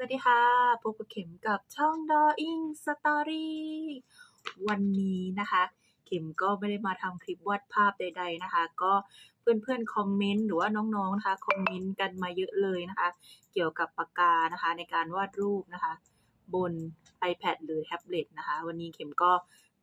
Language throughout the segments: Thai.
สวัสดีค่ะพบกับเข็มกับช่อง d o i n g Story วันนี้นะคะ เข็มก็ไม่ได้มาทำคลิปวาดภาพใด ๆนะคะ ก็เพื่อนๆคอมเมนต์หรือว่าน้องๆนะคะคอมเมนต์กันมาเยอะเลยนะคะ เกี่ยวกับปากกานะคะในการวาดรูปนะคะ บน iPad หรือแท็บเล็ตนะคะ วันนี้เข็มก็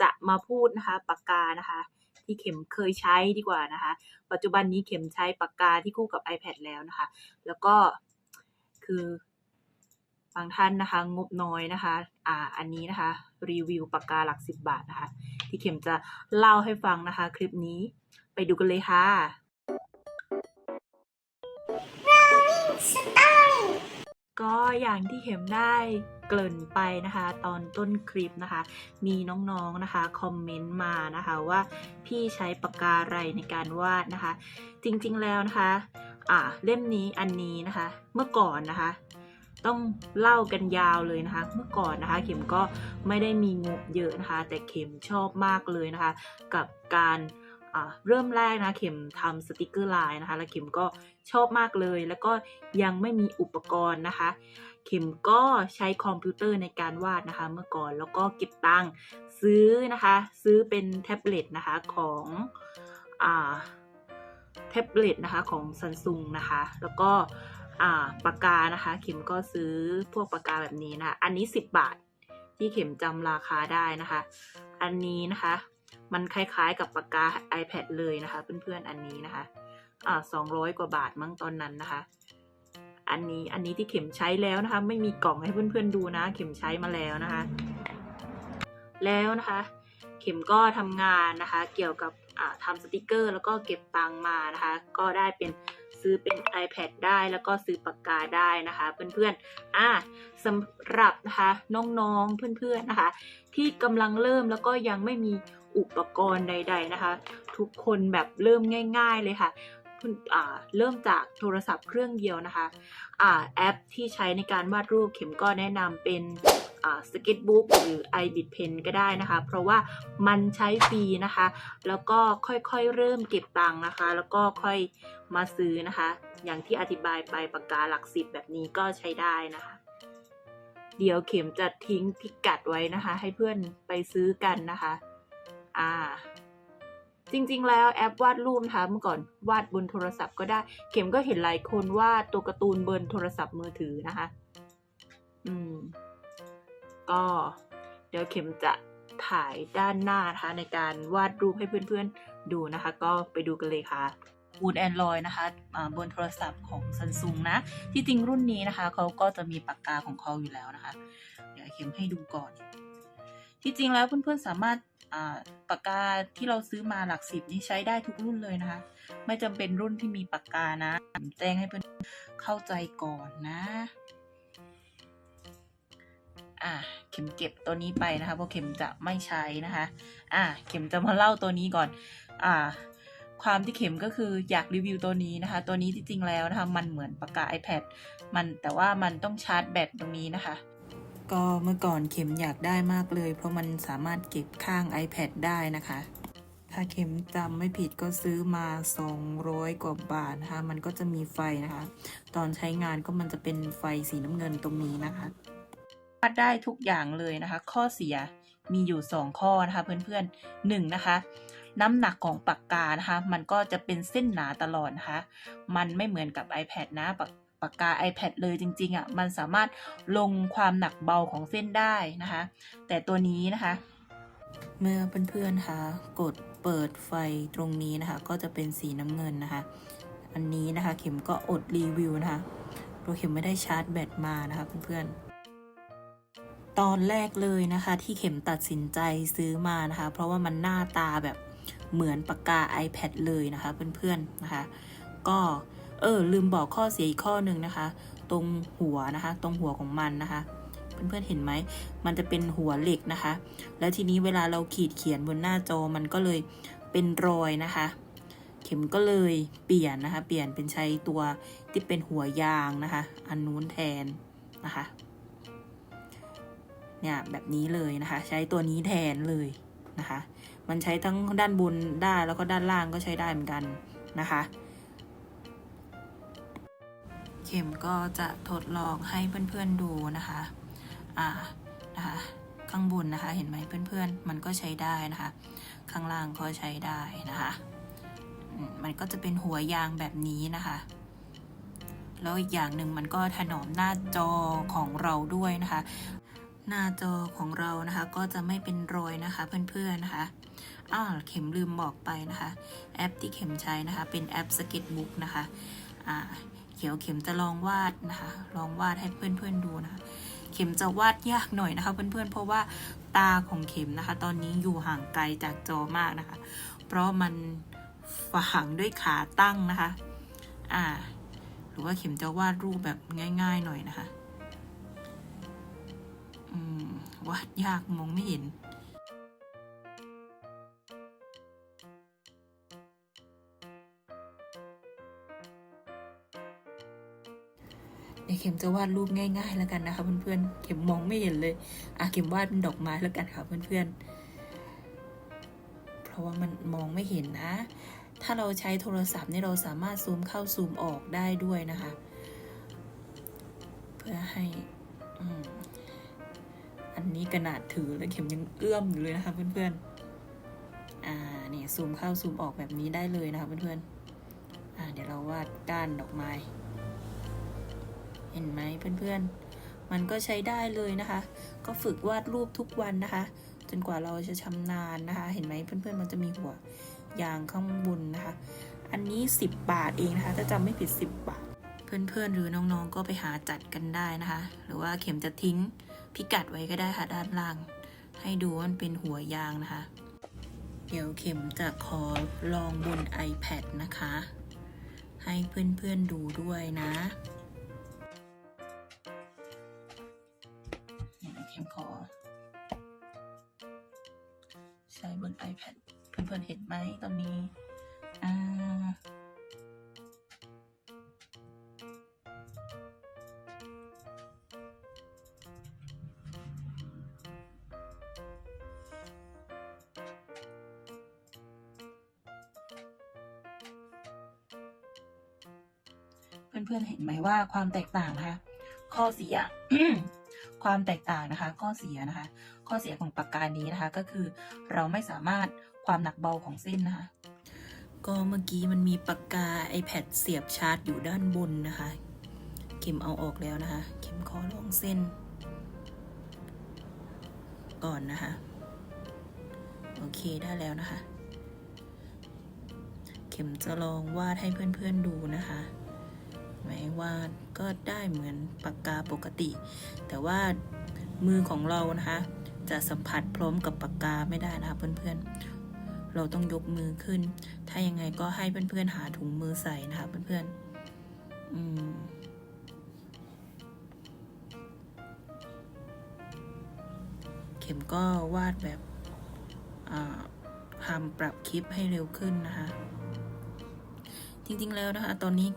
จะมาพูดนะคะปากกานะคะ ที่เข็มเคยใช้ดีกว่านะคะ ปัจจุบันนี้เข็มใช้ปากกาที่คู่กับ iPad แล้วนะคะ แล้วก็คือ บางท่านนะคะ งบน้อยนะคะ อ่า อันนี้นะคะ รีวิวปากกาหลักสิบบาทนะคะ ที่เข็มจะเล่าให้ฟังนะคะ คลิปนี้ไปดูกันเลยค่ะ ก็อย่างที่เข็มได้เกริ่นไปนะคะ ตอนต้นคลิปนะคะ มีน้องๆนะคะคอมเมนต์มานะคะว่าพี่ใช้ปากกาอะไรในการวาดนะคะ จริงๆแล้วนะคะ อ่าเล่มนี้อันนี้นะคะ เมื่อก่อนนะคะ ต้องเล่ากันยาวเลยนะคะ เมื่อก่อนนะคะ เข็มก็ไม่ได้มีงบเยอะนะคะ แต่เข็มชอบมากเลยนะคะ กับการเริ่มแรกนะเข็มทำสติกเกอร์ไลน์นะคะ แล้วเข็มก็ชอบมากเลย แล้วก็ยังไม่มีอุปกรณ์นะคะ เข็มก็ใช้คอมพิวเตอร์ในการวาดนะคะ เมื่อก่อนแล้วก็เก็บตังค์ซื้อนะคะ ซื้อเป็นแท็บเล็ตนะคะของอแท็บเล็ตนะคะของซัมซุงนะคะ แล้วก็ ปากกานะคะ เข็มก็ซื้อพวกปากกาแบบนี้นะะอันนี้ 10 บาทที่เข็มจำราคาได้นะคะ อันนี้นะคะ มันคล้ายๆกับปากกา iPad เลยนะคะ เพื่อนๆอันนี้นะคะอ่าสองร้อยกว่าบาทมั้งตอนนั้นนะคะ อันนี้อันนี้ที่เข็มใช้แล้วนะคะ ไม่มีกล่องให้เพื่อนๆดูนะ เข็มใช้มาแล้วนะคะ แล้วนะคะ เข็มก็ทำงานนะคะ เกี่ยวกับอ่าทำสติกเกอร์ แล้วก็เก็บตังมานะคะ ก็ได้เป็น ซื้อเป็น iPad ได้แล้วก็ซื้อปากกาได้นะคะเพื่อนๆอ่าสำหรับนะคะน้องๆเพื่อนๆนะคะ ที่กำลังเริ่มแล้วก็ยังไม่มีอุปกรณ์ใด ๆนะคะ ทุกคนแบบเริ่มง่าย ๆเลยค่ะ อ่าเริ่มจากโทรศัพท์เครื่องเดียวนะคะอ่าแอปที่ใช้ในการวาดรูปเข็มก็แนะนำเป็นอ่าสเก็ตบุ๊กหรือ iBit Pen ก็ได้นะคะ เพราะว่ามันใช้ฟรีนะคะ แล้วก็ค่อยๆเริ่มเก็บตังค์นะคะ แล้วก็ค่อยมาซื้อนะคะ อย่างที่อธิบายไปปากกาหลักสิบแบบนี้ก็ใช้ได้นะคะ เดี๋ยวเข็มจะทิ้งพิกัดไว้นะคะ ให้เพื่อนไปซื้อกันนะคะ อ่า จริงๆ แล้วแอปวาดรูปนะคะเมื่อก่อนวาดบนโทรศัพท์ก็ได้ เข็มก็เห็นหลายคนวาดตัวการ์ตูนบนโทรศัพท์มือถือนะคะ อืม ก็เดี๋ยวเข็มจะถ่ายด้านหน้านะคะในการวาดรูปให้เพื่อนๆดูนะคะ ก็ไปดูกันเลยค่ะบูดแอนดรอยนะคะะบนโทรศัพท์ของ Samsung นะ ที่จริงรุ่นนี้นะคะเขาก็จะมีปากกาของเขาอยู่แล้วนะคะ เดี๋ยวเข็มให้ดูก่อน ที่จริงแล้วเพื่อนๆสามารถปากกาที่เราซื้อมาหลักสิบนี่ใช้ได้ทุกรุ่นเลยนะคะ ไม่จำเป็นรุ่นที่มีปากกานะ แจ้งให้เพื่อนเข้าใจก่อนนะอะเข็มเก็บตัวนี้ไปนะคะเพราะเข็มจะไม่ใช้นะคะอะเข็มจะมาเล่าตัวนี้ก่อนอ่าความที่เข็มก็คืออยากรีวิวตัวนี้นะคะ ตัวนี้ที่จริงแล้วนะคะ มันเหมือนปากกา iPad มันแต่ว่ามันต้องชาร์จแบตตรงนี้นะคะ ก็เมื่อก่อนเข็มอยากได้มากเลย เพราะมันสามารถเก็บข้าง iPad ได้นะคะ ถ้าเข็มจำไม่ผิดก็ซื้อมา 200 กว่าบาทนะคะ มันก็จะมีไฟนะคะ ตอนใช้งานก็มันจะเป็นไฟสีน้ำเงินตรงนี้นะคะวาดได้ทุกอย่างเลยนะคะ ข้อเสียมีอยู่ 2 ข้อนะคะเพื่อนๆ1นงนะคะน้ำหนักของปากกานะคะ มันก็จะเป็นเส้นหนาตลอดนะคะ มันไม่เหมือนกับ iPad นะปาก ปากกา iPad เลยจริงๆอะ่ะมันสามารถลงความหนักเบาของเส้นได้นะคะ แต่ตัวนี้นะคะ เมื่อเพื่อนๆคะกดเปิดไฟตรงนี้นะคะ ก็จะเป็นสีน้ำเงินนะคะ อันนี้นะคะเข็มก็อดรีวิวนะคะเพราเข็มไม่ได้ชาร์จแบตมานะคะเพื่อนๆตอนแรกเลยนะคะที่เข็มตัดสินใจซื้อมานะคะ เพราะว่ามันหน้าตาแบบเหมือนปากกา iPad เลยนะคะเพื่อนๆนะคะ ก็ เออ ลืมบอกข้อเสียอีกข้อหนึ่งนะคะ ตรงหัวนะคะ ตรงหัวของมันนะคะ เพื่อนๆเห็นไหม มันจะเป็นหัวเหล็กนะคะ แล้วทีนี้เวลาเราขีดเขียนบนหน้าจอมันก็เลยเป็นรอยนะคะ เข็มก็เลยเปลี่ยนนะคะ เปลี่ยนเป็นใช้ตัวที่เป็นหัวยางนะคะ อันนู้นแทนนะคะ เนี่ยแบบนี้เลยนะคะ ใช้ตัวนี้แทนเลยนะคะ มันใช้ทั้งด้านบนได้แล้วก็ด้านล่างก็ใช้ได้เหมือนกันนะคะ ขข็มก็จะทดลองให้เพื่อนๆดูนะคะอ่านะคะข้างบนนะคะ เห็นไหมเพื่อนๆ มันก็ใช้ได้นะคะ ข้างล่างก็ใช้ได้นะคะ มันก็จะเป็นหัวยางแบบนี้นะคะแล้วอีกอย่างหนึ่งมันก็ถนอมหน้าจอของเราด้วยนะคะ หน้าจอของเรานะคะก็จะไม่เป็นรอยนะคะเพื่อนๆนะคะอ้าวเข็มลืมบอกไปนะคะ แอปที่เข็มใช้นะคะ เป็นแอป Sketchbook นะคะอ่า ขียวเข็มจะลองวาดนะคะ ลองวาดให้เพื่อนๆดูนะคะ เข็มจะวาดยากหน่อยนะคะ เพื่อนๆ เพราะว่าตาของเข็มนะคะ ตอนนี้อยู่ห่างไกลจากจอมากนะคะ เพราะมันฝังด้วยขาตั้งนะคะ อ่า หรือว่าเข็มจะวาดรูปแบบง่าย ๆ หน่อยนะคะ อืม วาดยากมองไม่เห็น เดี๋ยวเข็มจะวาดรูปง่าย ๆ แล้วกันนะคะ เพื่อนๆ เข็มมองไม่เห็นเลยอะเข็มวาดเป็นดอกไม้แล้วกันค่ะเพื่อนๆ เพราะว่ามันมองไม่เห็นนะ ถ้าเราใช้โทรศัพท์นี่เราสามารถซูมเข้าซูมออกได้ด้วยนะคะ เพื่อให้อันนี้ขนาดถือแล้วเข็มยังเอื้อมอยู่เลยนะคะเพื่อนๆ อ่านี่ซูมเข้าซูมออกแบบนี้ได้เลยนะคะเพื่อนๆ อ่าเดี๋ยวเราวาดก้านดอกไม้ เห็นไหมเพื่อนๆ มันก็ใช้ได้เลยนะคะ ก็ฝึกวาดรูปทุกวันนะคะ จนกว่าเราจะชำนาญนะคะ เห็นไหมเพื่อนๆ มันจะมีหัวยางข้างบนนะคะ อันนี้ 10 บาทเองนะคะ ถ้าจำไม่ผิด 10 บาท เพื่อนๆ หรือน้องๆ ก็ไปหาจัดกันได้นะคะ หรือว่าเข็มจะทิ้งพิกัดไว้ก็ได้ค่ะด้านล่าง ให้ดูว่ามันเป็นหัวยางนะคะ เดี๋ยวเข็มจะขอลองบน iPad นะคะ ให้เพื่อนๆ ดูด้วยนะ เนี่ยเข็มขอใช้บน iPad เพื่อนๆเห็นไหมตอนนี้อ่าเพื่อนๆเห็นไหมว่าความแตกต่างคะข้อเสีย ความแตกต่างนะคะ ข้อเสียนะคะ ข้อเสียของปากกานี้นะคะ ก็คือเราไม่สามารถความหนักเบาของเส้นนะคะ ก็เมื่อกี้มันมีปากกา iPad เสียบชาร์จอยู่ด้านบนนะคะ เข็มเอาออกแล้วนะคะ เข็มขอลองเส้น ก่อนนะคะ โอเคได้แล้วนะคะ เข็มจะลองวาดให้เพื่อนๆดูนะคะ หมายวาดก็ได้เหมือนปากกาปกติ แต่ว่ามือของเรานะคะจะสัมผัสพร้อมกับปากกาไม่ได้นะคะเพื่อนๆ เราต้องยกมือขึ้น ถ้ายังไงก็ให้เพื่อนๆหาถุงมือใส่นะคะเพื่อนๆอืมเข็มก็วาดแบบทำปรับคลิปให้เร็วขึ้นนะคะ จริงๆแล้วนะคะ ตอนนี้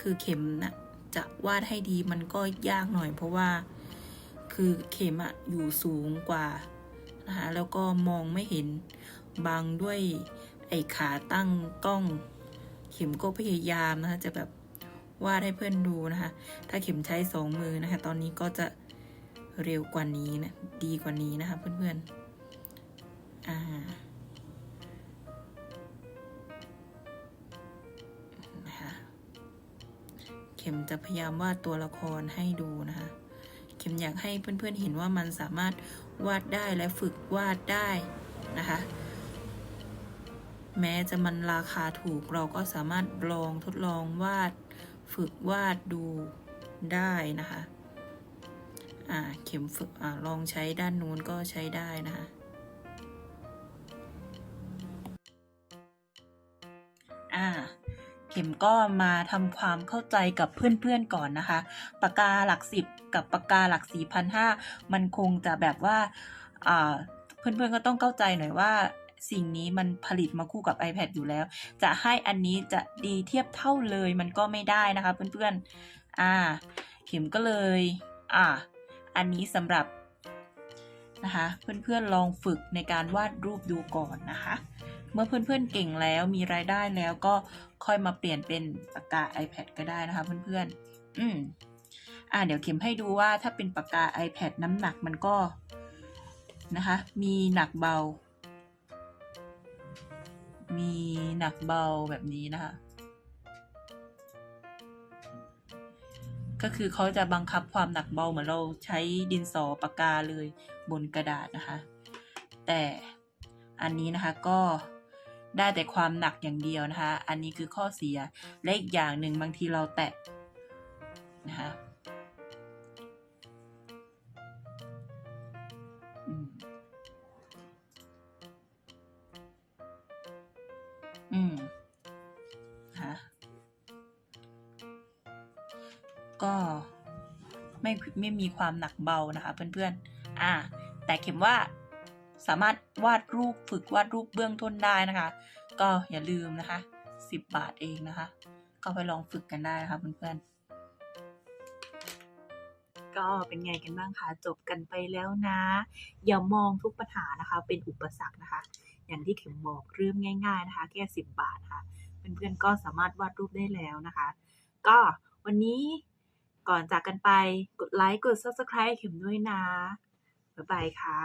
คือเข็มนะจะวาดให้ดีมันก็ยากหน่อย เพราะว่าคือเข็มอะอยู่สูงกว่านะคะแล้วก็มองไม่เห็นบังด้วยไอ้ขาตั้งกล้อง เข็มก็พยายามนะคะจะแบบวาดให้เพื่อนดูนะคะ ถ้าเข็มใช้สองมือนะคะ ตอนนี้ก็จะเร็วกว่านี้นะ ดีกว่านี้นะคะเพื่อนๆ อ่า ข็มจะพยายามวาดตัวละครให้ดูนะคะ เข็มอยากให้เพื่อนๆเห็นว่ามันสามารถวาดได้และฝึกวาดได้นะคะ แม้จะมันราคาถูกเราก็สามารถลองทดลองวาด ฝึกวาดดูได้นะคะ อ่าเข็มฝึกอ่าลองใช้ด้านนู้นก็ใช้ได้นะคะ ข็มก็มาทำความเข้าใจกับเพื่อนๆก่อนนะคะ ปากกาหลักสิบกับปากกาหลักสี่พันห้ามันคงจะแบบว่าอ่าเพื่อนๆก็ต้องเข้าใจหน่อยว่าสิ่งนี้มันผลิตมาคู่กับ iPad อยู่แล้ว จะให้อันนี้จะดีเทียบเท่าเลยมันก็ไม่ได้นะคะเพื่อนๆ อ่า เข็มก็เลย อ่า อันนี้สำหรับนะคะ เพื่อนๆลองฝึกในการวาดรูปดูก่อนนะคะ เมื่อเพื่อนๆเก่งแล้วมีรายได้แล้วก็ค่อยมาเปลี่ยนเป็นปากกา iPad ก็ได้นะคะเพื่อนๆ อืมอ่าเดี๋ยวเข็มให้ดูว่าถ้าเป็นปากกา iPad น้ำหนักมันก็นะคะ มีหนักเบา มีหนักเบาแบบนี้นะคะ ก็คือเขาจะบังคับความหนักเบาเหมือนเราใช้ดินสอปากกาเลยบนกระดาษนะคะ แต่อันนี้นะคะก็ ได้แต่ความหนักอย่างเดียวนะคะ อันนี้คือข้อเสีย และอีกอย่างหนึ่งบางทีเราแตะนะคะอืมอืมนะคะก็ไม่ไม่มีความหนักเบานะคะเพื่อนๆ อ่า แต่เข็มว่าสามารถ วาดรูปฝึกวาดรูปเบื้องต้นได้นะคะ ก็อย่าลืมนะคะ 10 บาทเองนะคะ ก็ไปลองฝึกกันได้นะคะเพื่อนๆ ก็เป็นไงกันบ้างคะจบกันไปแล้วนะ อย่ามองทุกปัญหานะคะ เป็นอุปสรรคนะคะ อย่างที่เข็มบอกเริ่มง่าย ๆนะคะ แค่ 10 บาทนะคะเพื่อนๆก็สามารถวาดรูปได้แล้วนะคะ ก็วันนี้ก่อนจากกันไปกดไลค์กด subscribe เข็มด้วยนะ บ๊ายบายค่ะ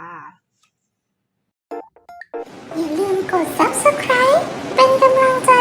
อย่าลืมกด subscribe เป็นกำลังใจ